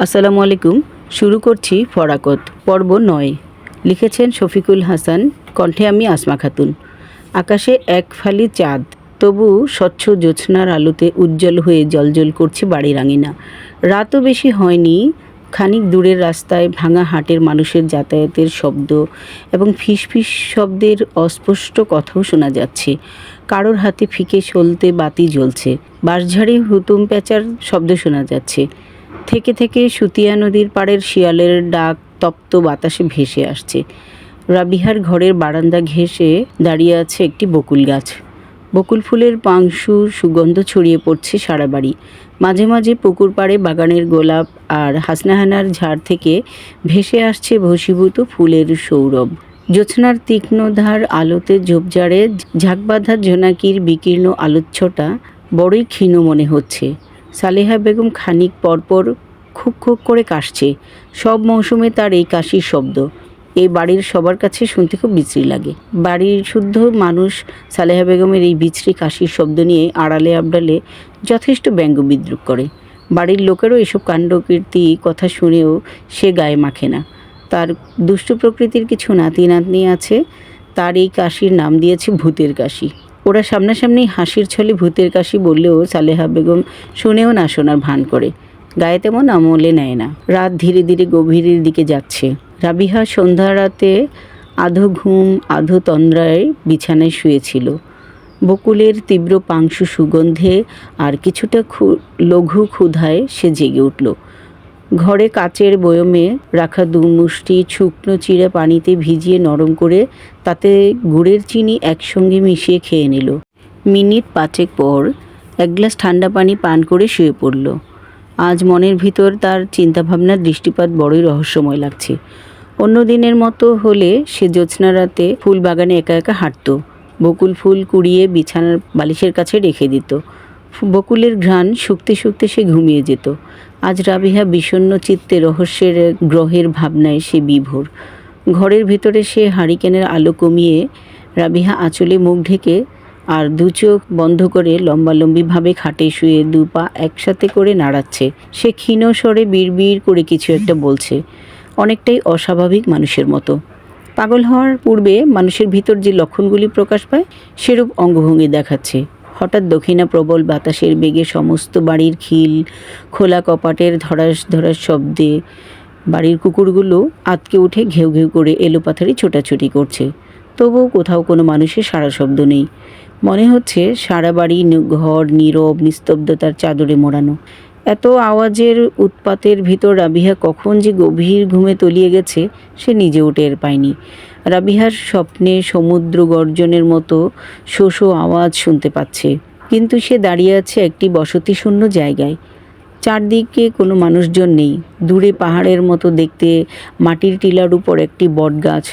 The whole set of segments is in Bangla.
আসসালামু আলাইকুম, শুরু করছি ফরাকত, পর্ব নয়। লিখেছেন শফিকুল হাসান, কণ্ঠে আমি আসমা খাতুন। আকাশে এক ফালি চাঁদ, তবু স্বচ্ছ জ্যোৎস্নার আলোতে উজ্জ্বল হয়ে জলজল করছে বাড়ির আঙিনা রাতও বেশি হয়নি, খানিক দূরের রাস্তায় ভাঙা হাটের মানুষের যাতায়াতের শব্দ এবং ফিসফিস শব্দের অস্পষ্ট কথাও শোনা যাচ্ছে। কারোর হাতে ফিকে সলতে বাতি জ্বলছে, বাঁশঝাড়ে হুতুম প্যাঁচার শব্দ শোনা যাচ্ছে। থেকে থেকে সুতিয়া নদীর পাড়ের শিয়ালের ডাক তপ্ত বাতাসে ভেসে আসছে। রাবিহার ঘরের বারান্দা ঘেঁষে দাঁড়িয়ে আছে একটি বকুল গাছ। বকুল ফুলের পাংশু সুগন্ধ ছড়িয়ে পড়ছে সারা বাড়ি। মাঝে মাঝে পুকুর পাড়ে বাগানের গোলাপ আর হাসনাহানার ঝাড় থেকে ভেসে আসছে ভসীভূত ফুলের সৌরভ। জ্যোৎস্নার তীক্ষ্ণ ধার আলোতে ঝোপঝাড়ে ঝাঁকবাঁধা জোনাকির বিকীর্ণ আলোচ্ছটা বড়ই ক্ষীণ মনে হচ্ছে। সালেহা বেগম খানিক পরপর খুব খুক করে কাশছে। সব মৌসুমে তার এই কাশির শব্দ। এই বাড়ির সবার কাছে শুনতে খুব বিশ্রী লাগে। বাড়ির শুদ্ধ মানুষ সালেহা বেগমের এই বিশ্রী কাশির শব্দ নিয়ে আড়ালে আবডালে যথেষ্ট ব্যঙ্গ বিদ্রুপ করে। বাড়ির লোকেরও এসব কাণ্ডকীর্তি কথা শুনেও সে গায়ে মাখে না। তার দুষ্ট প্রকৃতির কিছু নাতি নাতনি আছে। তার এই কাশির নাম দিয়েছে ভূতের কাশি। ওরা সামনাসামনি হাসির ছলে ভূতের কাশি বললেও সালেহা বেগম শুনেও না শোনার ভান করে। গায়ে তেমন আমলে নেয় না। রাত ধীরে ধীরে গভীরের দিকে যাচ্ছে। রাবিহা সন্ধ্যা রাতে আধো ঘুম, আধো তন্দ্রায় বিছানায় শুয়েছিল। বকুলের তীব্র পাংশু সুগন্ধে আর কিছুটা লঘু ক্ষুধায় সে জেগে উঠল। ঘরে কাচের বয়মে রাখা দু মুষ্টি শুকনো চিড়ে পানিতে ভিজিয়ে নরম করে তাতে গুড়ের চিনি একসঙ্গে মিশিয়ে খেয়ে নিল। মিনিট পাঁচেক পর এক গ্লাস ঠান্ডা পানি পান করে শুয়ে পড়ল। আজ মনের ভিতর তার চিন্তাভাবনার দৃষ্টিপাত বড়ই রহস্যময় লাগছে। অন্য দিনের মতো হলে সে জ্যোৎস্না রাতে ফুল বাগানে একা একা হাঁটতো। বকুল ফুল কুড়িয়ে বিছানার বালিশের কাছে রেখে দিত। বকুলের ঘ্রাণ শুকতে শুকতে সে ঘুমিয়ে যেত। আজ রাবিহা বিষণ্ণ চিত্তে রহস্যের গ্রহের ভাবনায় সে বিভোর। ঘরের ভিতরে সে হারিকেনের আলো কমিয়ে রাবিহা আঁচলে মুখ ঢেকে আর দু চোখ বন্ধ করে লম্বালম্বিভাবে খাটে শুয়ে দু পা একসাথে করে নাড়াচ্ছে। সে ক্ষীণ স্বরে বিড়বিড় করে কিছু একটা বলছে, অনেকটাই অস্বাভাবিক মানুষের মতো। পাগল হওয়ার পূর্বে মানুষের ভিতর যে লক্ষণগুলি প্রকাশ পায়, সেরূপ অঙ্গভঙ্গি দেখাচ্ছে। হঠাৎ দক্ষিণা প্রবল বাতাসের বেগে সমস্ত বাড়ির খিল, খোলা কপাটের ধরাস ধরাস শব্দে বাড়ির কুকুরগুলো আতকে উঠে ঘেউ ঘেউ করে এলোপাথারি ছোটাছুটি করছে। তবুও কোথাও কোনো মানুষের সারা শব্দ নেই। মনে হচ্ছে সারা বাড়ি ঘর, নীরব, নিস্তব্ধতার চাদরে মোড়ানো। এত আওয়াজের উৎপাতের ভিতর রাবিহা কখন যে গভীর ঘুমে তলিয়ে গেছে, সে নিজেও টের পায়নি। রাবিহার স্বপ্নে সমুদ্র গর্জনের মতো শো শো আওয়াজ শুনতে পাচ্ছে। কিন্তু সে দাঁড়িয়ে আছে একটি বসতিশূন্য জায়গায়। চারদিকে কোনো মানুষজন নেই। দূরে পাহাড়ের মতো দেখতে মাটির টিলার উপর একটি বটগাছ।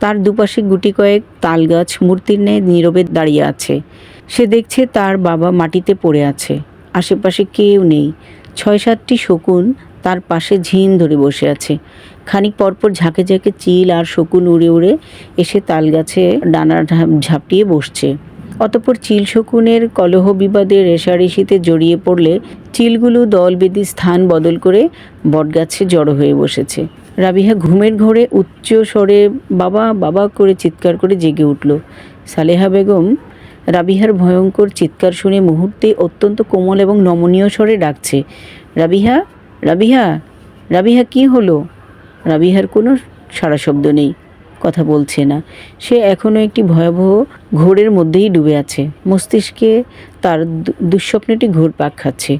তার দুপাশে গুটি কয়েক তাল গাছ মূর্তির ন্যায় নীরবে দাঁড়িয়ে আছে। সে দেখছে তার বাবা মাটিতে পড়ে আছে। আশেপাশে কেউ নেই। ছয় সাতটি শকুন তার পাশে ঝিম ধরে বসে আছে। খানিক পরপর ঝাঁকে ঝাঁকে চিল আর শকুন উড়ে উড়ে এসে তাল গাছে ডানা ঝাপ- ঝাপটিয়ে বসছে। অতপর চিল শকুনের কলহ বিবাদে রেশারেশিতে জড়িয়ে পড়লে চিলগুলো দল বেঁধে স্থান বদল করে বটগাছে জড়ো হয়ে বসেছে। রাবিহা ঘুমের ঘোরে উচ্চ স্বরে বাবা বাবা করে চিৎকার করে জেগে উঠল। সালেহা বেগম রাবিহার ভয়ঙ্কর চিৎকার শুনে মুহূর্তে অত্যন্ত কোমল এবং নমনীয় স্বরে ডাকছে, রাবিহা রাবিহা রাবিহা কি হলো? রাবিহার কোনো সারা শব্দ নেই, কথা বলছে না। সে এখনও একটি ভয়াবহ ঘোরের মধ্যেই ডুবে আছে। মস্তিষ্কে তার দুঃস্বপ্নটি ঘোর পাক খাচ্ছে।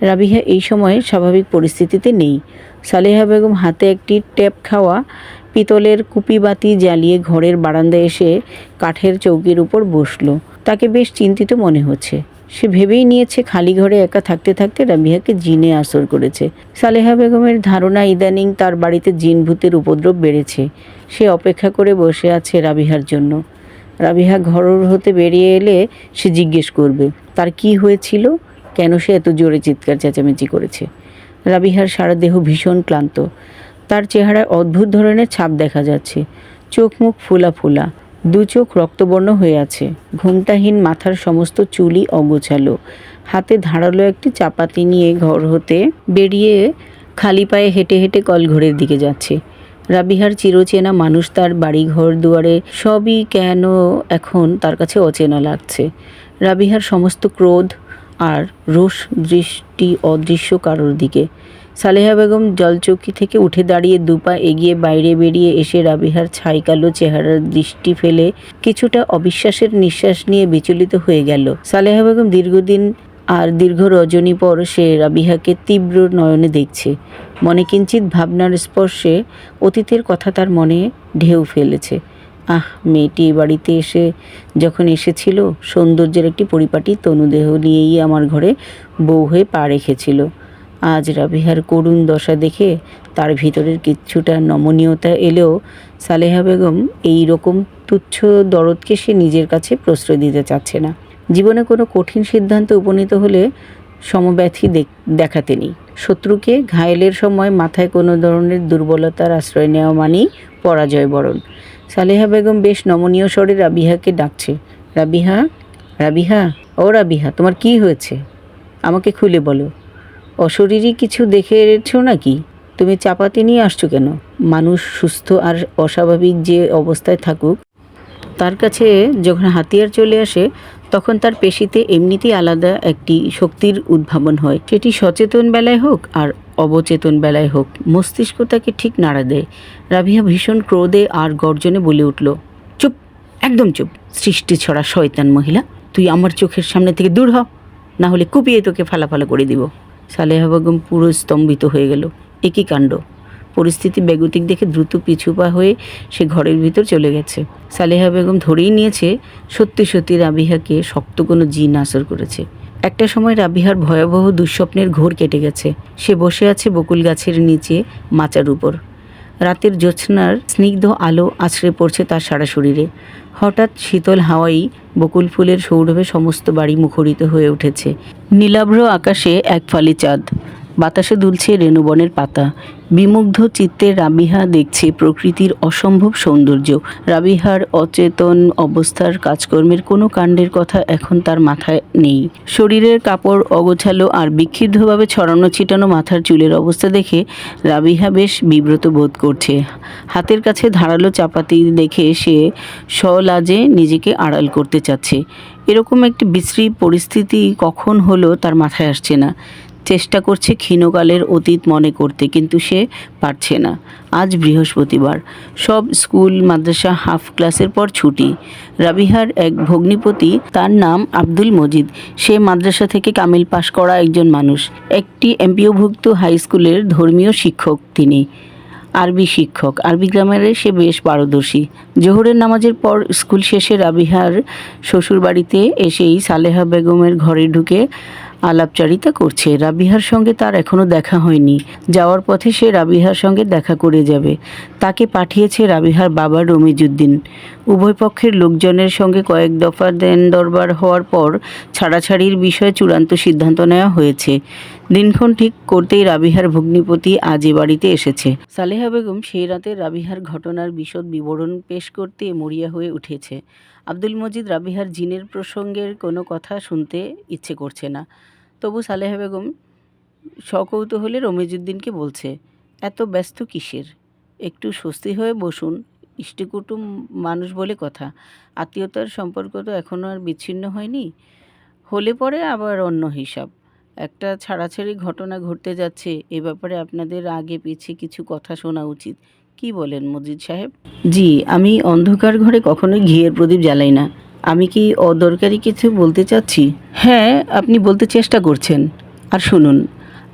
রাবিহা এই সময় স্বাভাবিক পরিস্থিতিতে নেই। সালেহা বেগম হাতে একটি ট্যাপ খাওয়া পিতলের কুপি বাতি জ্বালিয়ে ঘরের বারান্দায় এসে কাঠের চৌকির উপর বসল। তাকে বেশ চিন্তিত মনে হচ্ছে। সে ভেবেই নিয়েছে খালি ঘরে একা থাকতে থাকতে রাবিহাকে জিনে আসর করেছে। সালেহা বেগমের ধারণা ইদানিং তার বাড়িতে জিন ভূতের উপদ্রব বেড়েছে। সে অপেক্ষা করে বসে আছে রাবিহার জন্য। রাবিহা ঘর হতে বেরিয়ে এলে সে জিজ্ঞেস করবে, তার কি হয়েছিল? কেন সে এত জোরে চিৎকার চেঁচামেচি করেছে? রাবিহার সারা দেহ ভীষণ ক্লান্ত। তার চেহারায় অদ্ভুত ধরনের ছাপ দেখা যাচ্ছে। চোখ মুখ ফোলা ফোলা দু চোখ রক্তবর্ণ হয়ে আছে। ঘুমটাহীন মাথার সমস্ত চুলই অগোছালো। হাতে ধারালো একটি চাপাতি নিয়ে ঘর হতে বেরিয়ে খালি পায়ে হেঁটে হেঁটে কলঘরের দিকে যাচ্ছে। রাবিহার চিরচেনা মানুষ তার বাড়ি ঘর দুয়ারে সবই কেন এখন তার কাছে অচেনা লাগছে। রাবিহার সমস্ত ক্রোধ আর রোষ দৃষ্টি অদৃশ্য কারোর দিকে। সালেহা বেগম জলচৌকি থেকে উঠে দাঁড়িয়ে দুপা এগিয়ে বাইরে বেরিয়ে এসে রাবিহার ছাই কালো চেহারার দৃষ্টি ফেলে কিছুটা অবিশ্বাসের নিঃশ্বাস নিয়ে বিচলিত হয়ে গেল। সালেহা বেগম দীর্ঘদিন আর দীর্ঘ রজনী পর সে রাবিহাকে তীব্র নয়নে দেখছে। মনে কিঞ্চিত ভাবনার স্পর্শে অতীতের কথা তার মনে ঢেউ ফেলেছে। আহ, মেয়েটি বাড়িতে এসে যখন এসেছিল, সৌন্দর্যের একটি পরিপাটি তনুদেহ নিয়েই আমার ঘরে বউ হয়ে পা রেখেছিল। আজ রাবিহার করুণ দশা দেখে তার ভিতরের কিছুটা নমনীয়তা এলেও সালেহা বেগম এই রকম তুচ্ছ দরদকে সে নিজের কাছে প্রশ্রয় দিতে চাচ্ছে না। জীবনে কোনো কঠিন সিদ্ধান্তে উপনীত হলে সমব্যথী দেখ- দেখাতে নেই। শত্রুকে ঘায়েলের সময় মাথায় কোনো ধরনের দুর্বলতার আশ্রয় নেওয়া মানেই পরাজয় বরণ সালেহা বেগম বেশ নমনীয় স্বরে রাবিহাকে ডাকছে, রাবিহা রাবিহা, ও রাবিহা, তোমার কি হয়েছে? আমাকে খুলে বলো। অশরীরই কিছু দেখে দেখেছ নাকি? তুমি চাপাতি নিয়ে আসছো কেন? মানুষ সুস্থ আর অস্বাভাবিক যে অবস্থায় থাকুক, তার কাছে যখন হাতিয়ার চলে আসে, তখন তার পেশিতে এমনিতেই আলাদা একটি শক্তির উদ্ভাবন হয়। সেটি সচেতন বেলায় হোক আর অবচেতন বেলায় হোক, মস্তিষ্ক তাকে ঠিক নাড়া দেয়। রাভিয়া ভীষণ ক্রোধে আর গর্জনে বলে উঠল, চুপ, একদম চুপ। সৃষ্টি ছড়া শয়তান মহিলা, তুই আমার চোখের সামনে থেকে দূর হ না হলে কুপিয়ে তোকে ফালাফালা করে দিব। সালেহা বেগম পুরো স্তম্ভিত হয়ে গেল। একই কাণ্ড। পরিস্থিতি বেগতিক দেখে দ্রুত পিছুপা হয়ে সে ঘরের ভিতর চলে গেছে। সালেহা বেগম ধরেই নিয়েছে, সত্যি সত্যি রাবিহাকে শক্ত কোনো জিন আসর করেছে। একটা সময় রাবিহার ভয়াবহ দুঃস্বপ্নের ঘোর কেটে গেছে। সে বসে আছে বকুল গাছের নিচে মাচার উপর। রাতের জ্যোৎস্নার স্নিগ্ধ আলো আছড়ে পড়ছে তার সারা শরীরে। হঠাৎ শীতল হাওয়াই বকুল ফুলের সৌরভে সমস্ত বাড়ি মুখরিত হয়ে উঠেছে। নীলাভ্র আকাশে এক ফালি চাঁদ। বাতাসে দুলছে রেণুবনের পাতা। বিমুগ্ধ চিত্তে রাবিহা দেখছে প্রকৃতির অসম্ভব সৌন্দর্য। রাবিহার অচেতন অবস্থার কাজকর্মের কোনো কাণ্ডের কথা এখন তার মাথায় নেই। শরীরের কাপড় অগোছালো আর বিক্ষিপ্তভাবে ছড়ানো ছিটানো মাথার চুলের অবস্থা দেখে রাবিহা বেশ বিব্রত বোধ করছে। হাতের কাছে ধারালো চাপাতি দেখে সে সলাজে নিজেকে আড়াল করতে চাচ্ছে। এরকম একটি বিশ্রী পরিস্থিতি কখন হলো তার মাথায় আসছে না। চেষ্টা করছে ক্ষীণকালের অতীত মনে করতে, কিন্তু সে পারছে না। আজ বৃহস্পতিবার। সব স্কুল, মাদ্রাসা, হাফ ক্লাসের পর ছুটি। রাবিহার এক ভগ্নিপতি, তার নাম আব্দুল মজিদ। সে মাদ্রাসা থেকে কামিল পাশ করা একজন মানুষ। একটি এমপিওভুক্ত হাই স্কুলের ধর্মীয় শিক্ষক তিনি। আরবি শিক্ষক। আরবি গ্রামারে সে বেশ পারদর্শী। জোহরের নামাজের পর স্কুল শেষে রাবিহার শ্বশুরবাড়িতে এসেই সালেহা বেগমের ঘরে ঢুকে আলাপচারিতা করছে। রাবিহার সঙ্গে তার এখনও দেখা হয়নি। যাওয়ার পথে সে রাবিহার সঙ্গে দেখা করে যাবে। তাকে পাঠিয়েছে রাবিহার বাবা রমিজুদ্দিন উভয় পক্ষের লোকজনের সঙ্গে কয়েক দফা দেন দরবার হওয়ার পর ছাড়াছাড়ির বিষয়ে চূড়ান্ত সিদ্ধান্ত নেওয়া হয়েছে। দিনক্ষণ ঠিক করতেই রাবিহার ভগ্নিপতি আজ এ বাড়িতে এসেছে। সালেহা বেগম সেই রাতে রাবিহার ঘটনার বিশদ বিবরণ পেশ করতে মরিয়া হয়ে উঠেছে। আব্দুল মজিদ রাবিহার জিনের প্রসঙ্গের কোনো কথা শুনতে ইচ্ছে করছে না। তবু সালেহা বেগম সকৌতূহলে রমিজুদ্দিনকে বলছে, এত ব্যস্ত কিসের? একটু স্বস্তি হয়ে বসুন, ইষ্টকুটুম মানুষ বলে কথা। আত্মীয়তার সম্পর্ক তো এখনও আর বিচ্ছিন্ন হয়নি। হলে পরে আবার অন্য হিসাব। একটা ছাড়াছাড়ি ঘটনা ঘটতে যাচ্ছে, এ ব্যাপারে আপনাদের আগে পিছিয়ে কিছু কথা শোনা উচিত। কি বলেন মজিদ সাহেব? জি, আমি অন্ধকার ঘরে কখনোই ঘিয়ের প্রদীপ জ্বালাই না। আমি কি অদরকারি কিছু বলতে চাচ্ছি? হ্যাঁ আপনি বলতে চেষ্টা করছেন। আর শুনুন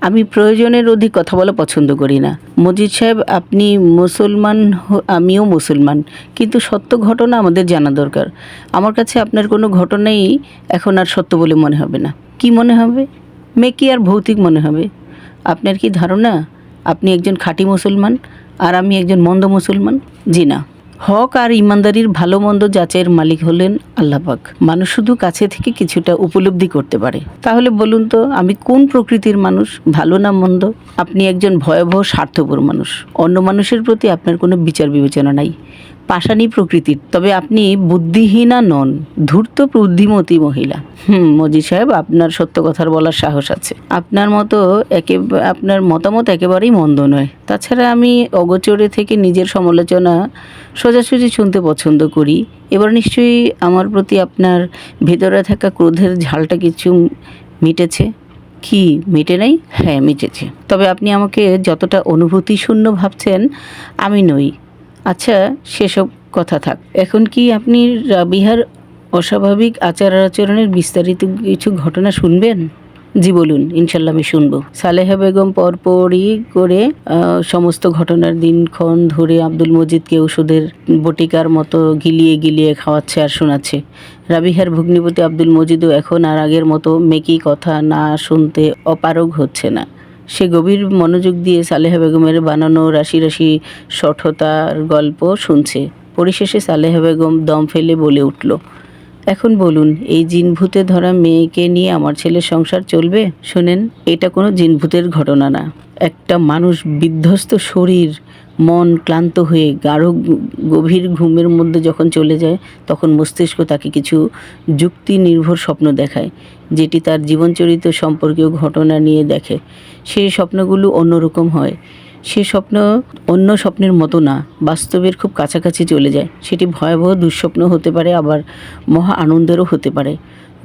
আমি প্রয়োজনের অধিক কথা বলা পছন্দ করি না। মজিদ সাহেব আপনি মুসলমান আমিও মুসলমান কিন্তু সত্য ঘটনা আমাদের জানা দরকার। আমার কাছে আপনার কোনো ঘটনাই এখন আর সত্য বলে মনে হবে না। কি মনে হবে? মেকি আর ভৌতিক মনে হবে। আপনার কি ধারণা? আপনি একজন খাঁটি মুসলমান আর আমি একজন মন্দ মুসলমান? জি না। হক আর ইমানদারির ভালো মন্দ যাচাইয়ের মালিক হলেন আল্লাপাক মানুষ শুধু কাছে থেকে কিছুটা উপলব্ধি করতে পারে। তাহলে বলুন তো, আমি কোন প্রকৃতির মানুষ, ভালো না মন্দ? আপনি একজন ভয়াবহ স্বার্থপর মানুষ। অন্য মানুষের প্রতি আপনার কোনো বিচার বিবেচনা নাই। পাষাণী প্রকৃতির, তবে আপনি বুদ্ধিহীনা নন, ধূর্ত বুদ্ধিমতী মহিলা। হুম মজি সাহেব, আপনার সত্য কথার বলার সাহস আছে। আপনার মতো একে, আপনার মতামত একেবারেই মন্দ নয়। তাছাড়া আমি অগোচরে থেকে নিজের সমালোচনা সোজাসুজি শুনতে পছন্দ করি। এবার নিশ্চয়ই আমার প্রতি আপনার ভেতরে থাকা ক্রোধের ঝালটা কিছু মিটেছে? কি, মিটে নাই? হ্যাঁ মিটেছে। তবে আপনি আমাকে যতটা অনুভূতি শূন্য ভাবছেন, আমি নই। আচ্ছা সেসব কথা থাক। এখন কি আপনি রাবিহার অস্বাভাবিক আচার আচরণের বিস্তারিত কিছু ঘটনা শুনবেন? জি, বলুন, ইনশাল্লাহ আমি শুনব। সালেহা বেগম পরপরই করে সমস্ত ঘটনার দিনক্ষণ ধরে আব্দুল মজিদকে ওষুধের বটিকার মতো গিলিয়ে গিলিয়ে খাওয়াচ্ছে আর শোনাচ্ছে। রাবিহার ভগ্নিপতি আব্দুল মজিদও এখন আর আগের মতো মেকি কথা না শুনতে অপারগ হচ্ছে না। সে গভীর মনোযোগ দিয়ে সালেহা বেগমের বানানো রাশি রাশি সঠতার গল্প শুনছে। পরিশেষে সালেহা বেগম দম ফেলে বলে উঠল এখন বলুন, এই জিনভূতে ধরা মেয়েকে নিয়ে আমার ছেলের সংসার চলবে? শোনেন, এটা কোনো জিনভূতের ঘটনা না। একটা মানুষ বিধ্বস্ত শরীর, মন ক্লান্ত হয়ে গাঢ় গভীর ঘুমের মধ্যে যখন চলে যায়, তখন মস্তিষ্ক তাকে কিছু যুক্তি নির্ভর স্বপ্ন দেখায়, যেটি তার জীবনচরিত সম্পর্কীয় ঘটনা নিয়ে দেখে। সেই স্বপ্নগুলো অন্যরকম হয়। সে স্বপ্ন অন্য স্বপ্নের মতো না, বাস্তবের খুব কাছাকাছি চলে যায়। সেটি ভয়াবহ দুঃস্বপ্ন হতে পারে, আবার মহা আনন্দেরও হতে পারে।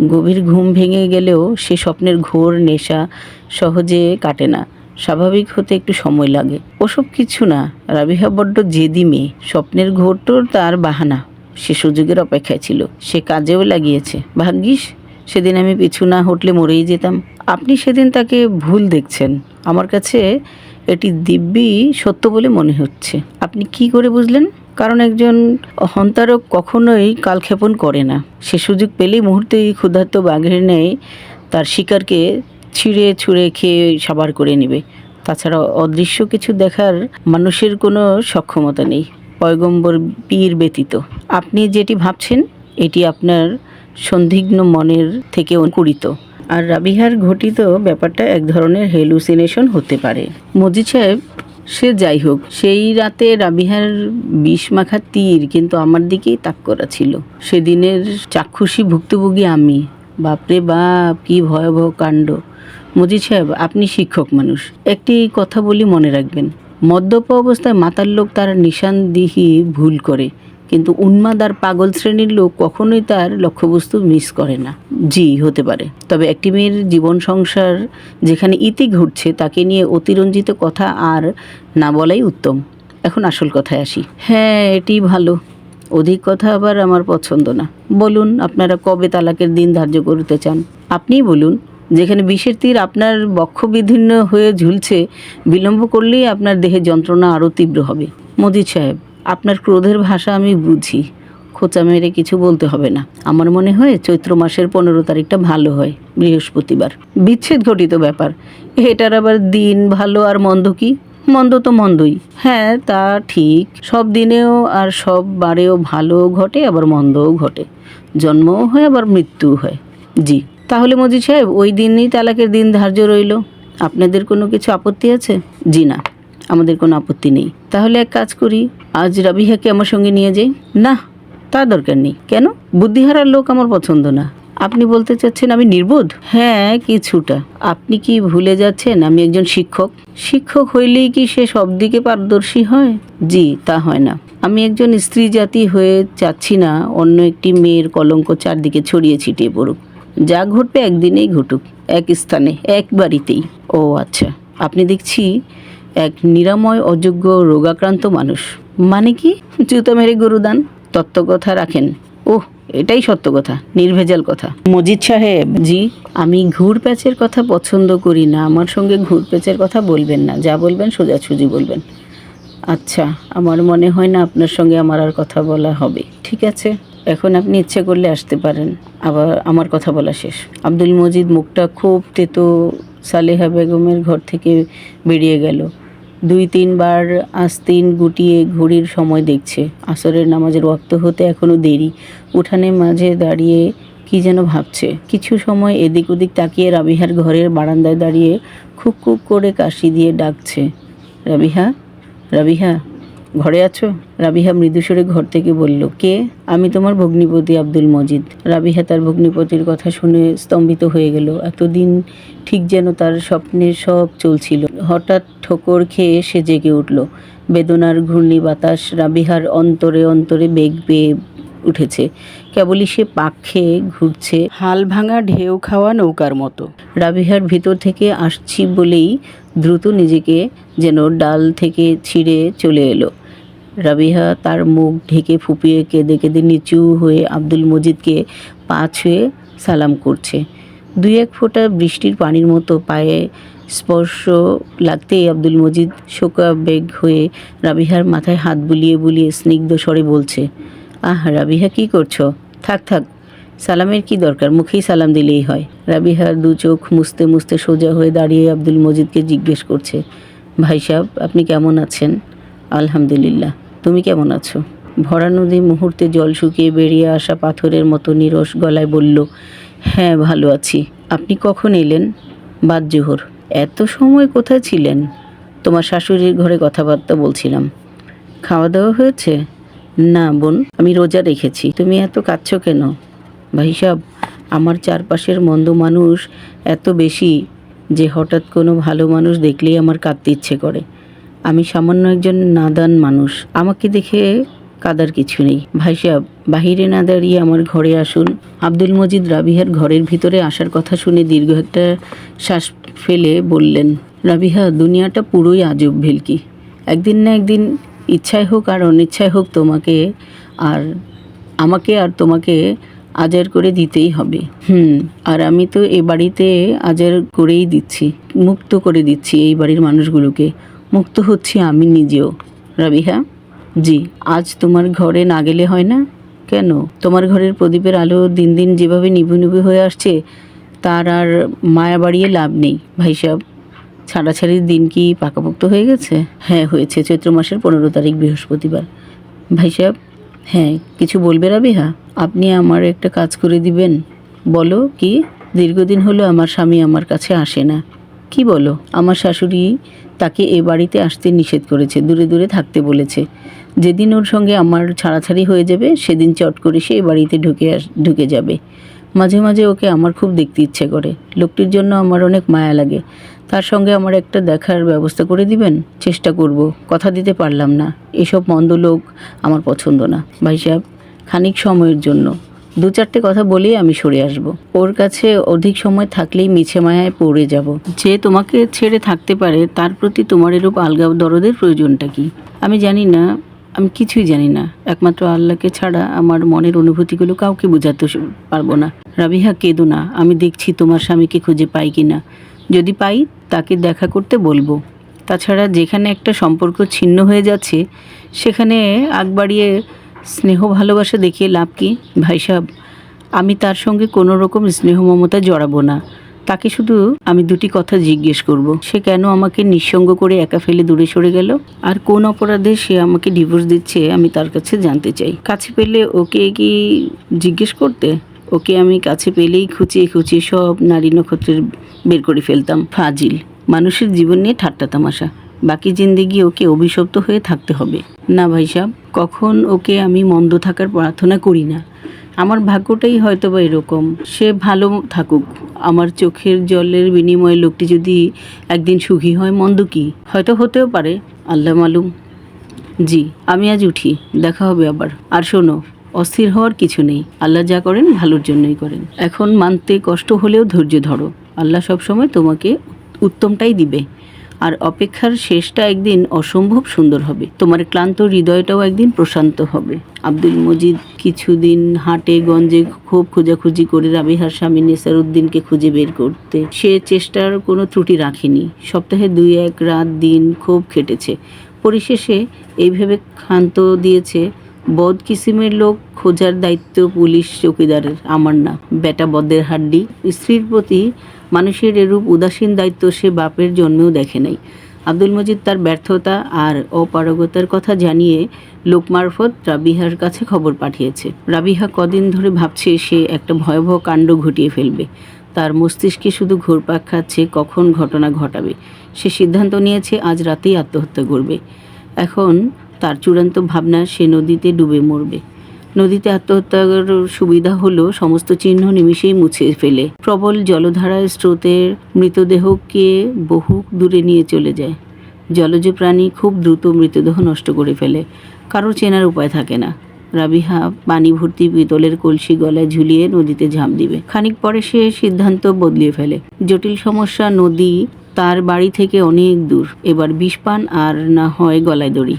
গভীর ঘুম ভেঙে গেলেও সে স্বপ্নের ঘোর নেশা সহজে কাটে না। স্বাভাবিক হতে একটু সময় লাগে। ওসব কিছু না, রাবিহা বড্ড জেদি মেয়ে। স্বপ্নের ঘোরটোর তার বাহানা। সে সুযোগের অপেক্ষায় ছিল। সে কাজেও লাগিয়েছে। ভাগ্যিস, সেদিন আমি পিছু না হটলে মরেই যেতাম। আপনি সেদিন তাকে ভুল দেখছেন। আমার কাছে এটি দিব্যি সত্য বলে মনে হচ্ছে। আপনি কি করে বুঝলেন? কারণ একজন হন্তারক কখনোই কালক্ষেপণ করে না। সে সুযোগ পেলেই মুহূর্তেই ক্ষুধার্ত বাঘের ন্যায় তার শিকারকে ছিঁড়ে ছুঁড়ে খেয়ে সাবার করে নেবে। তাছাড়া অদৃশ্য কিছু দেখার মানুষের কোনো সক্ষমতা নেই, পয়গম্বর পীর ব্যতীত। আপনি যেটি ভাবছেন, এটি আপনার সন্দিগ্ন মনের থেকে অঙ্কুরিত আর রাবিহার ঘটিত ব্যাপারটা এক ধরনের হেলুসিনেশন হতে পারে। মজিদ সাহেব, সে যাই হোক, সেই রাতে রাবিহার বিষ মাখা তীর কিন্তু আমার দিকেই তাক করা ছিল। সেদিনের চাক্ষুষী ভুক্তভোগী আমি। বাপরে বাপ, কি ভয়াবহ কাণ্ড। মজিদ সাহেব, আপনি শিক্ষক মানুষ। একটি কথা বলি মনে রাখবেন। মদ্যপ অবস্থায় মাতার লোক তার নিশানদিহি ভুল করে। কিন্তু উন্মাদ আর পাগল শ্রেণির লোক কখনোই তার লক্ষ্যবস্তু মিস করে না। জি, হতে পারে। তবে একটি মেয়ের জীবন সংসার যেখানে ইতি ঘটছে তাকে নিয়ে অতিরঞ্জিত কথা আর না বলাই উত্তম। এখন আসল কথায় আসি। হ্যাঁ এটি ভালো। অধিক কথা আবার আমার পছন্দ না। বলুন, আপনারা কবে তালাকের দিন ধার্য করতে চান? আপনিই বলুন, যেখানে বিষের তীর আপনার বক্ষবিধীর্ণ হয়ে ঝুলছে, বিলম্ব করলেই আপনার দেহে যন্ত্রণা আরও তীব্র হবে। মোদির সাহেব আপনার ক্রোধের ভাষা আমি বুঝি। খোঁচা মেরে কিছু বলতে হবে না। আমার মনে হয় চৈত্র মাসের পনেরো তারিখটা ভালো হয়, বৃহস্পতিবার। বিচ্ছেদ ঘটিত ব্যাপার। এটার আবার দিন ভালো আর মন্দ কি? মন্দ তো মন্দই। হ্যাঁ তা ঠিক। সব দিনেও আর সব বারেও ভালো ঘটে, আবার মন্দও ঘটে। জন্মও হয়, আবার মৃত্যুও হয়। জি, তাহলে মজি সাহেব, ওই দিনই তালাকের দিন ধার্য রইল। আপনাদের কোনো কিছু আপত্তি আছে? জি না, আমাদের কোনো আপত্তি নেই। তাহলে এক কাজ করি আজ রাবিহাকে আমার সঙ্গে নিয়ে যাই? না, তা দরকার নেই। কেন? বুদ্ধিহারার লোক আমার পছন্দ না। আপনি বলতে চাচ্ছেন আমি নির্বোধ? হ্যাঁ কিছুটা। আপনি কি ভুলে যাচ্ছেন? আমি একজন শিক্ষক। শিক্ষক হইলেই কি সে সব দিকে পারদর্শী হয়? জি, তা হয় না। আমি একজন স্ত্রী জাতি হয়ে চাচ্ছি না অন্য একটি মেয়ের কলঙ্ক চারদিকে ছড়িয়ে ছিটিয়ে পড়ুক। যা ঘটবে একদিনেই ঘটুক, এক স্থানে, এক বাড়িতেই। ও আচ্ছা আপনি দেখছি এক নিরাময়, অযোগ্য, রোগাক্রান্ত মানুষ। মানে কি? জুতো মেরে গরুদান তত্ত্বকথা রাখেন। ওহ এটাই সত্য কথা নির্ভেজাল কথা। মজিদ সাহেব জি আমি ঘুর প্যাচের কথা পছন্দ করি না আমার সঙ্গে ঘুর প্যাচের কথা বলবেন না যা বলবেন সোজাসুজি বলবেন। আচ্ছা আমার মনে হয় না আপনার সঙ্গে আমার আর কথা বলা হবে। ঠিক আছে এখন আপনি ইচ্ছে করলে আসতে পারেন আবার আমার কথা বলা শেষ। আব্দুল মজিদ মুখটা খুব তেতো সালেহা বেগমের ঘর থেকে বেরিয়ে গেল। দুই তিনবার আস্তিন গুটিয়ে ঘড়ির সময় দেখছে। আসরের নামাজের ওয়াক্ত হতে এখনও দেরি। উঠানে মাঝে দাঁড়িয়ে কি যেন ভাবছে। কিছু সময় এদিক ওদিক তাকিয়ে রাবিহার ঘরের বারান্দায় দাঁড়িয়ে খুক খুব করে কাশি দিয়ে ডাকছে, রাবিহা রাবিহা। ঘরে আছো? রাবিহা মৃদুস্বরে ঘর থেকে বলল, কে? আমি তোমার ভগ্নিপতি আব্দুল মজিদ। রাবিহা তার ভগ্নিপতির কথা শুনে স্তম্ভিত হয়ে গেল। এতদিন ঠিক যেন তার স্বপ্নে সব চলছিল। হঠাৎ ঠোকর খেয়ে সে জেগে উঠল। বেদনার ঘূর্ণি বাতাস রাবিহার অন্তরে অন্তরে বেগ পেয়ে উঠেছে। কেবলই সে পাক খেয়ে ঘুরছে হাল ভাঙা ঢেউ খাওয়া নৌকার মতো। রাবিহার ভিতর থেকে আসছি বলেই দ্রুত নিজেকে যেন ডাল থেকে ছিঁড়ে চলে এলো। রাবিহা তার মুখ ঢেকে ফুপিয়ে কেঁদে কেঁদে নিচু হয়ে আব্দুল মজিদকে পা ছুঁয়ে সালাম করছে। দুই এক ফোঁটা বৃষ্টির পানির মতো পায়ে স্পর্শ লাগতেই আব্দুল মজিদ শোকাবেগ হয়ে রাবিহার মাথায় হাত বুলিয়ে বুলিয়ে স্নিগ্ধ স্বরে বলছে, আহ, রাবিহা, কি করছ? থাক থাক, সালামের কি দরকার? মুখেই সালাম দিলেই হয়। রাবিহার দু চোখ মুছতে মুছতে সোজা হয়ে দাঁড়িয়ে আব্দুল মজিদকে জিজ্ঞেস করছে, ভাই সাহেব, আপনি কেমন আছেন? আলহামদুলিল্লাহ। তুমি কেমন আছো? ভরা নদী মুহূর্তে জল শুকিয়ে বেরিয়ে আসা পাথরের মতো নিরস গলায় বলল হ্যাঁ ভালো আছি। আপনি কখন এলেন? বাদ জোহর, এত সময় কোথায় ছিলেন? তোমার শাশুড়ির ঘরে কথাবার্তা বলছিলাম। খাওয়া দাওয়া হয়েছে? না বোন, আমি রোজা রেখেছি। তুমি এত কাঁদছো কেন? ভাই সাহেব আমার চারপাশের মন্দ মানুষ এত বেশি যে হঠাৎ কোনো ভালো মানুষ দেখলেই আমার কাঁদতে ইচ্ছে করে। আমি সামান্য একজন নাদান মানুষ। আমাকে দেখে কাদার কিছু নেই। ভাই সাহেব, বাহিরে না দাঁড়িয়ে আমার ঘরে আসুন। আব্দুল মজিদ রাবিহার ঘরের ভিতরে আসার কথা শুনে দীর্ঘ একটা শ্বাস ফেলে বললেন, রাবিহা, দুনিয়াটা পুরোই আজব ভেলকি। একদিন না একদিন ইচ্ছায় হোক আর অনিচ্ছায় হোক তোমাকে আর আমাকে আর তোমাকে আজার করে দিতেই হবে। হুম, আর আমি তো এ বাড়িতে আজার করেই দিচ্ছি, মুক্ত করে দিচ্ছি এই বাড়ির মানুষগুলোকে। মুক্ত হচ্ছি আমি নিজেও। রাবিহা, জি, আজ তোমার ঘরে না গেলে হয় না? কেন? তোমার ঘরের প্রদীপের আলো দিন দিন যেভাবে নিভু নিভু হয়ে আসছে, তার আর মায়া বাড়িয়ে লাভ নেই। ভাই সাহেব, ছাড়াছাড়ির দিন কি পাকাপোক্ত হয়ে গেছে? হ্যাঁ হয়েছে, চৈত্র মাসের পনেরো তারিখ বৃহস্পতিবার। ভাই সাহেব হ্যাঁ কিছু বলবে রাবিহা? আপনি আমার একটা কাজ করে দিবেন। বলো কি? দীর্ঘদিন হলো আমার স্বামী আমার কাছে আসে না। কি বলো? আমার শাশুড়ি তাকে এ বাড়িতে আসতে নিষেধ করেছে, দূরে দূরে থাকতে বলেছে। যেদিন ওর সঙ্গে আমার ছাড়াছাড়ি হয়ে যাবে, সেদিন চট করে সে এ বাড়িতে ঢুকে আস, ঢুকে যাবে। মাঝে মাঝে ওকে আমার খুব দেখতে ইচ্ছে করে। লোকটির জন্য আমার অনেক মায়া লাগে। তার সঙ্গে আমার একটা দেখার ব্যবস্থা করে দিবেন? চেষ্টা করব, কথা দিতে পারলাম না। এসব মন্দ লোক আমার পছন্দ না। ভাই সাহেব, খানিক সময়ের জন্য। দু চারটে কথা বলেই আমি সরে আসব। ওর কাছে অধিক সময় থাকলেই মিছে মায়ায় পড়ে যাব। যে তোমাকে ছেড়ে থাকতে পারে, তার প্রতি তোমার এরূপ আলগা দরদের প্রয়োজনটা কি? আমি জানি না, আমি কিছুই জানি না। একমাত্র আল্লাহকে ছাড়া আমার মনের অনুভূতিগুলো কাউকে বোঝাতে পারব না। রাবিহা, কেঁদো না। আমি দেখছি তোমার স্বামীকে খুঁজে পাই কি না যদি পাই, তাকে দেখা করতে বলব। তাছাড়া যেখানে একটা সম্পর্ক ছিন্ন হয়ে যাচ্ছে, সেখানে আগ বাড়িয়ে স্নেহ ভালোবাসা দেখিয়ে লাভ কি? ভাই সাহেব আমি তার সঙ্গে কোনো রকম স্নেহ মমতা জড়াবো না। তাকে শুধু আমি দুটি কথা জিজ্ঞেস করব। সে কেন আমাকে নিঃসঙ্গ করে একা ফেলে দূরে সরে গেল? আর কোন অপরাধে সে আমাকে ডিভোর্স দিচ্ছে আমি তার কাছে জানতে চাই। কাছে পেলে ওকে কি জিজ্ঞেস করতে? ওকে আমি কাছে পেলেই খুঁচিয়ে খুঁচিয়ে সব নারী নক্ষত্রের বের করে ফেলতাম। ফাজিল। মানুষের জীবন নিয়ে ঠাট্টা তামাশা। বাকি জিন্দেগি ওকে অভিশপ্ত হয়ে থাকতে হবে। না ভাই সাহেব কখন ওকে আমি মন্দ থাকার প্রার্থনা করি না। আমার ভাগ্যটাই হয়তো বা এরকম। সে ভালো থাকুক। আমার চোখের জলের বিনিময়ে লোকটি যদি একদিন সুখী হয়, মন্দ কি? হয়তো হতেও পারে, আল্লাহ মালুম। জি, আমি আজ উঠি। দেখা হবে আবার। আর শোনো, অস্থির হওয়ার কিছু নেই। আল্লাহ যা করেন, ভালোর জন্যই করেন। এখন মানতে কষ্ট হলেও ধৈর্য ধরো। আল্লাহ সবসময় তোমাকে উত্তমটাই দিবে। আর অপেক্ষার শেষটা একদিন অসম্ভব সুন্দর হবে। তোমার ক্লান্ত হৃদয়টাও একদিন প্রশান্ত হবে। আব্দুল মজিদ কিছুদিন হাটে গঞ্জে খুব খোঁজাখুঁজি করে রাবিহার স্বামী নেসার উদ্দিনকে খুঁজে বের করতে। সে চেষ্টার কোনো ত্রুটি রাখেনি। সপ্তাহে দুই এক রাত দিন খুব খেটেছে। পরিশেষে এইভাবে ক্ষান্ত দিয়েছে, বদ কিসিমের লোক খোঁজার দায়িত্ব পুলিশ চৌকিদারের, আমার না। বেটা বদের হাড্ডি। স্ত্রীর প্রতি মানুষের এরূপ উদাসীন দায়িত্ব সে বাপের জন্মেও দেখে নাই। আব্দুল মজিদ তার ব্যর্থতা আর অপারগতার কথা জানিয়ে লোক মারফত রাবিহার কাছে খবর পাঠিয়েছে। রাবিহা কদিন ধরে ভাবছে সে একটা ভয়াবহ কাণ্ড ঘটিয়ে ফেলবে। তার মস্তিষ্কে শুধু ঘুরপাক খাচ্ছে কখন ঘটনা ঘটাবে। সে সিদ্ধান্ত নিয়েছে আজ রাতেই আত্মহত্যা করবে। এখন তার চূড়ান্ত ভাবনা সে নদীতে ডুবে মরবে। নদীতে আত্মহত্যার সুবিধা হলো সমস্ত চিহ্ন নিমিষেই মুছে ফেলে। প্রবল জলধারায় স্রোতের মৃতদেহকে বহু দূরে নিয়ে চলে যায়। জলজ প্রাণী খুব দ্রুত মৃতদেহ নষ্ট করে ফেলে। কারও চেনার উপায় থাকে না। রাবিহা পানি ভর্তি পিতলের কলসি গলায় ঝুলিয়ে নদীতে ঝাঁপ দিবে। খানিক পরে সে সিদ্ধান্ত বদলিয়ে ফেলে। জটিল সমস্যা নদী তার বাড়ি থেকে অনেক দূর। এবার বিষপান আর না হয় গলায় দড়ি।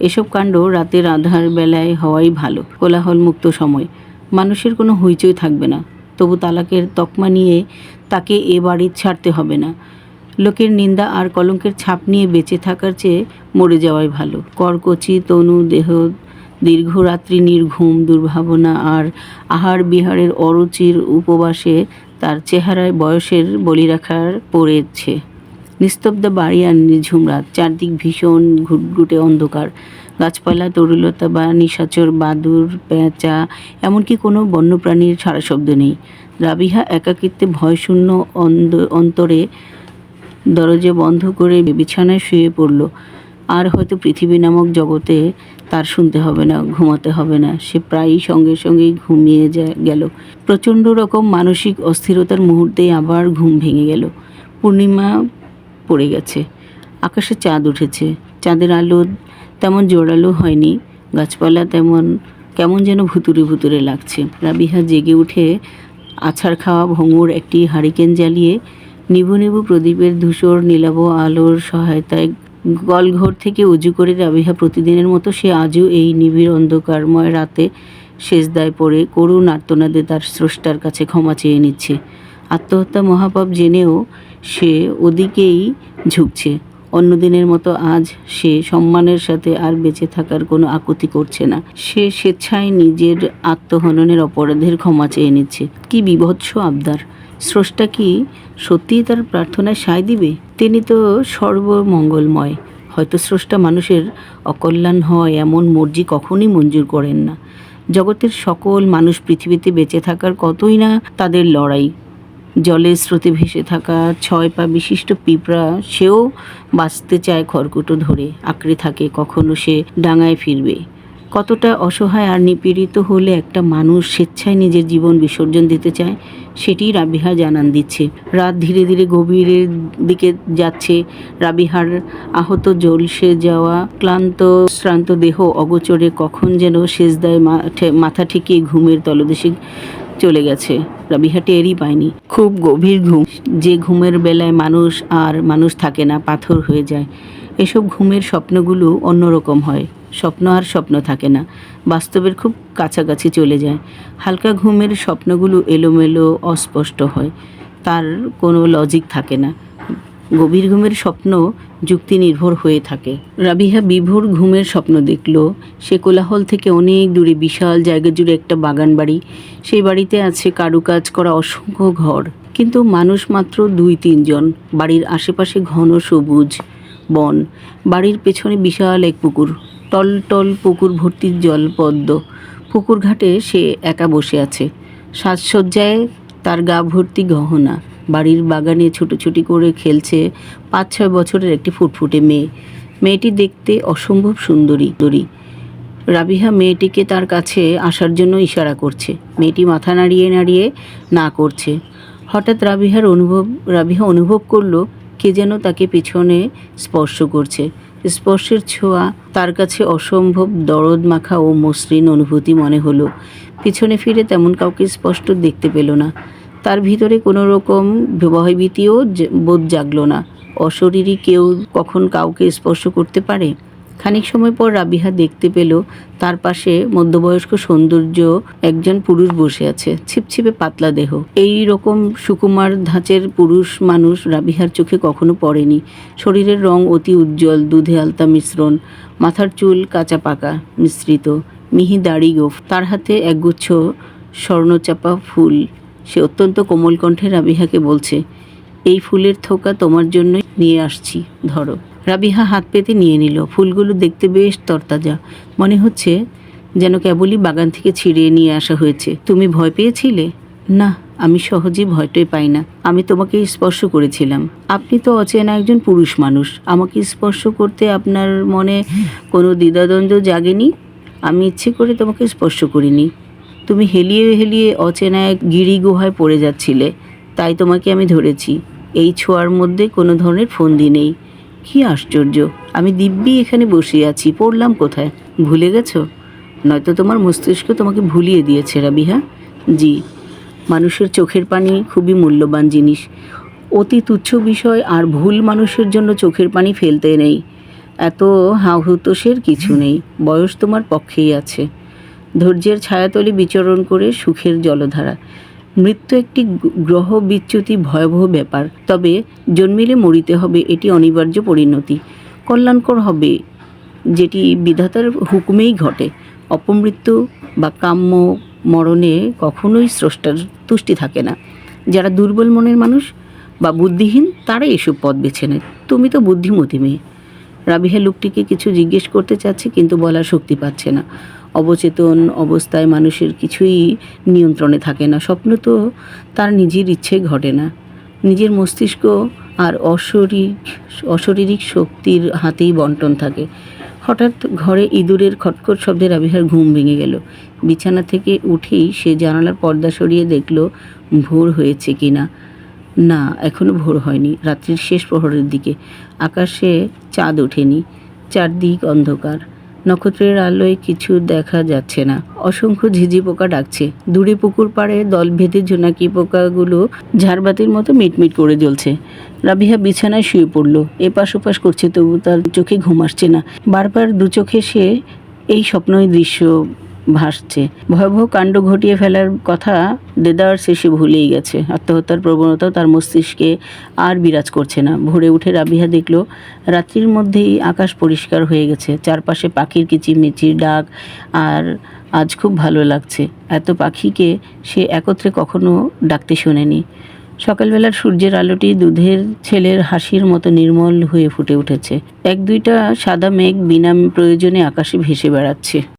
এসব কাণ্ড রাতের আধার বেলায় হওয়াই ভালো কোলাহল মুক্ত সময়। মানুষের কোনো হইচই থাকবে না, তবু তালাকের তকমা নিয়ে তাকে এ বাড়ি ছাড়তে হবে না। লোকের নিন্দা আর কলঙ্কের ছাপ নিয়ে বেঁচে থাকার চেয়ে মরে যাওয়াই ভালো। করকচি, তনু, দেহ দীর্ঘরাত্রি নির্ঘুম, দুর্ভাবনা আর আহার বিহারের অরুচির উপবাসে তার চেহারায় বয়সের বলি রাখার পড়েছে। নিস্তব্ধ বাড়ি আর নিঝুম রাত চারদিক ভীষণ ঘুটঘুটে অন্ধকার। গাছপালা, তরুলতা বা নিশাচর বাদুর, পেঁচা, এমনকি কোনো বন্যপ্রাণীর সারা শব্দ নেই। রাবিহা একাকিত্বে ভয়শূন্য অন্তরে দরজা বন্ধ করে বিছানায় শুয়ে পড়ল। আর হয়তো পৃথিবী নামক জগতে তার শুনতে হবে না, ঘুমাতে হবে না। সে প্রায়ই সঙ্গে সঙ্গেই ঘুমিয়ে যায়, গেল। প্রচণ্ড রকম মানসিক অস্থিরতার মুহূর্তেই আবার ঘুম ভেঙে গেল। পূর্ণিমা পড়ে গেছে। আকাশে চাঁদ উঠেছে। চাঁদের আলো তেমন জোরালো হয়নি। গাছপালা তেমন, কেমন যেন ভুতুরে ভুতুরে লাগছে। রাবিহা জেগে উঠে আছাড় খাওয়া ভঙ্গুর একটি হারিকেন জ্বালিয়ে নিবু নিভু প্রদীপের ধূসর, নীলাভ আলোর সহায়তায় গলঘর থেকে উজু করে রাবিহা প্রতিদিনের মতো সে আজও এই নিবিড় অন্ধকারময় রাতে সেজদায় পড়ে করুণ আর্তনাদে তার স্রষ্টার কাছে ক্ষমা চেয়ে নিচ্ছে। আত্মহত্যা মহাপাপ জেনেও সে ওদিকেই ঝুঁকছে। অন্যদিনের মতো আজ সে সম্মানের সাথে আর বেঁচে থাকার কোনো আকুতি করছে না। সে স্বেচ্ছায় নিজের আত্মহননের অপরাধের ক্ষমা চেয়ে নিচ্ছে। কি বিভৎস আবদার। স্রষ্টা কি সত্যিই তার প্রার্থনায় সায় দিবে? তিনি তো সর্বমঙ্গলময়। হয়তো স্রষ্টা মানুষের অকল্যাণ হয় এমন মর্জি কখনই মঞ্জুর করেন না। জগতের সকল মানুষ পৃথিবীতে বেঁচে থাকার কতই না তাদের লড়াই। জলের স্রোতে ভেসে থাকা ছয় পা বিশিষ্ট পিঁপড়া, সেও বাঁচতে চায় খড়কুটো ধরে। আঁকড়ে থাকে, কখনো সে ডাঙায় ফিরবে। কতটা অসহায় আর নিপীড়িত হলে একটা মানুষ স্বেচ্ছায় নিজের জীবন বিসর্জন দিতে চায় সেটি রাবিহা জানান দিচ্ছে। রাত ধীরে ধীরে গভীরের দিকে যাচ্ছে। রাবিহার আহত জলসে যাওয়া ক্লান্ত, শ্রান্ত দেহ অগোচরে কখন যেন মাঠে মাথা ঠেকিয়ে ঘুমের তলদেশে চলে গেছে। রাবিহা টেরই পায়নি। খুব গভীর ঘুম। যে ঘুমের বেলায় মানুষ আর মানুষ থাকে না, পাথর হয়ে যায়। এসব ঘুমের স্বপ্নগুলো অন্যরকম হয়। স্বপ্ন আর স্বপ্ন থাকে না। বাস্তবের খুব কাছাকাছি চলে যায়। হালকা ঘুমের স্বপ্নগুলো এলোমেলো, অস্পষ্ট হয়। তার কোনো লজিক থাকে না। গভীর ঘুমের স্বপ্ন যুক্তি নির্ভর হয়ে থাকে। রাবিহা বিভোর ঘুমের স্বপ্ন দেখল। সে কোলাহল থেকে অনেক দূরে বিশাল জায়গা জুড়ে একটা বাগান বাড়ি। সেই বাড়িতে আছে কারুকাজ করা অসংখ্য ঘর। কিন্তু মানুষ মাত্র দুই, তিনজন। বাড়ির আশেপাশে ঘন সবুজ বন। বাড়ির পেছনে বিশাল এক পুকুর। টল টল পুকুর ভর্তি জল পদ্ম পুকুর ঘাটে সে একা বসে আছে। সাজসজ্জায় তার গা ভর্তি গহনা। বাড়ির বাগানে ছুটোছুটি করে খেলছে পাঁচ ছয় বছরের একটি ফুটফুটে মেয়ে। মেয়েটি দেখতে অসম্ভব সুন্দরী। দরি রাবিহা মেয়েটিকে তার কাছে আসার জন্য ইশারা করছে। মেয়েটি মাথা নাড়িয়ে নাড়িয়ে না করছে। হঠাৎ রাবিহার অনুভব, রাবিহা অনুভব করল কে যেন তাকে পিছনে স্পর্শ করছে। স্পর্শের ছোঁয়া, তার কাছে অসম্ভব দরদ মাখা ও মসৃণ অনুভূতি মনে হলো। পিছনে ফিরে তেমন কাউকে স্পষ্ট দেখতে পেল না। তার ভিতরে কোনো রকম ভয়ভীতিও বোধ জাগলো না। অশরীরী কেউ কখন কাউকে স্পর্শ করতে পারে? খানিক সময় পর রাবিহা দেখতে পেল, তার পাশে মধ্যবয়স্ক সৌন্দর্য একজন পুরুষ বসে আছে, ছিপছিপে পাতলা দেহ। এই রকম সুকুমার ধাঁচের পুরুষ মানুষ রাবিহার চোখে কখনো পড়েনি। শরীরের রং অতি উজ্জ্বল, দুধে আলতা মিশ্রণ, মাথার চুল কাঁচা পাকা, মিশ্রিত, মিহি দাড়ি গোফ। তার হাতে একগুচ্ছ স্বর্ণচাপা ফুল। সে অত্যন্ত কোমল কণ্ঠে রাবিহাকে বলছে, এই ফুলের থোকা তোমার জন্য নিয়ে আসছি, ধরো। রাবিহা হাত পেতে নিয়ে নিল। ফুলগুলো দেখতে বেশ তরতাজা। মনে হচ্ছে যেন কেবলই বাগান থেকে ছিঁড়ে নিয়ে আসা হয়েছে। তুমি ভয় পেয়েছিলে? না, আমি সহজে ভয়টই পাই না। আমি তোমাকে স্পর্শ করেছিলাম। আপনি তো অচেনা একজন পুরুষ মানুষ। আমাকে স্পর্শ করতে আপনার মনে কোনো দ্বিধাদ্বন্দ্ব জাগেনি? আমি ইচ্ছে করে তোমাকে স্পর্শ করিনি। তুমি হেলিয়ে হেলিয়ে অচেনা এক গিরি গুহায় পড়ে যাচ্ছিলে, তাই তোমাকে আমি ধরেছি। এই ছোঁয়ার মধ্যে কোনো ধরনের ফন্দি নেই। কি আশ্চর্য, আমি দিব্যি এখানে বসে আছি, পড়লাম কোথায়? ভুলে গেছো? নয়তো তোমার মস্তিষ্ক তোমাকে ভুলিয়ে দিয়েছে, রাবিহা? জি, মানুষের চোখের পানি খুবই মূল্যবান জিনিস। অতি তুচ্ছ বিষয়, আর ভুল মানুষের জন্য চোখের পানি ফেলতে নেই। এত হাহুতোষের কিছু নেই, বয়স তোমার পক্ষেই আছে। ধৈর্যের ছায়াতলে বিচরণ করে সুখের জলধারা। মৃত্যু একটি গ্রহ বিচ্যুতি ভয়াবহ ব্যাপার, তবে জন্মিলে মরিতে হবে এটি অনিবার্য পরিণতি। কল্যাণকর হবে যেটি বিধাতার হুকুমেই ঘটে। অপমৃত্যু বা কাম্য মরণে কখনোই স্রষ্টার তুষ্টি থাকে না। যারা দুর্বল মনের মানুষ বা বুদ্ধিহীন তারা এসব পথ বেছে নেয়। তুমি তো বুদ্ধিমতী মেয়ে। রাবিহা লোকটিকে কিছু জিজ্ঞেস করতে চাচ্ছে, কিন্তু বলার শক্তি পাচ্ছে না। অবচেতন অবস্থায় মানুষের কিছুই নিয়ন্ত্রণে থাকে না। স্বপ্ন তো তার নিজের ইচ্ছে ঘটে না। নিজের মস্তিষ্ক আর অশরীর, অশরীরিক শক্তির হাতেই বন্টন থাকে। হঠাৎ ঘরে ইঁদুরের খটখট শব্দে রাবিহার ঘুম ভেঙে গেল। বিছানা থেকে উঠেই সে জানালার পর্দা সরিয়ে দেখল, ভোর হয়েছে কিনা না, এখনও ভোর হয়নি, রাত্রির শেষ প্রহরের দিকে। আকাশে চাঁদ ওঠেনি, চারদিক অন্ধকার। নক্ষত্রের আলোয় কিছু দেখা যাচ্ছে না। অসংখ্য ঝিঝি পোকা ডাকছে। দূরে পুকুর পাড়ে দল ভেদে জোনাকি পোকাগুলো ঝাড়বাতির মতো মিটমিট করে জ্বলছে। রাবিহা বিছানায় শুয়ে পড়ল। এপাশ ওপাশ করছে, তবু তার চোখে ঘুম আসছে না। বারবার দু চোখে সে এই স্বপ্নই দৃশ্য ভাসছে। ভয়াবহ কাণ্ড ঘটিয়ে ফেলার কথা দেদার শেষে ভুলেই গেছে। আত্মহত্যার প্রবণতাও তার মস্তিষ্কে আর বিরাজ করছে না। ভোরে উঠে রাবিহা দেখল, রাত্রির মধ্যেই আকাশ পরিষ্কার হয়ে গেছে। চারপাশে পাখির কিচিরমিচির ডাক, আর আজ খুব ভালো লাগছে। এত পাখিকে সে একত্রে কখনো ডাকতে শোনেনি। সকালবেলার সূর্যের আলোটি দুধের ছেলের হাসির মতো নির্মল হয়ে ফুটে উঠেছে। এক দুইটা সাদা মেঘ বিনা প্রয়োজনে আকাশে ভেসে বেড়াচ্ছে।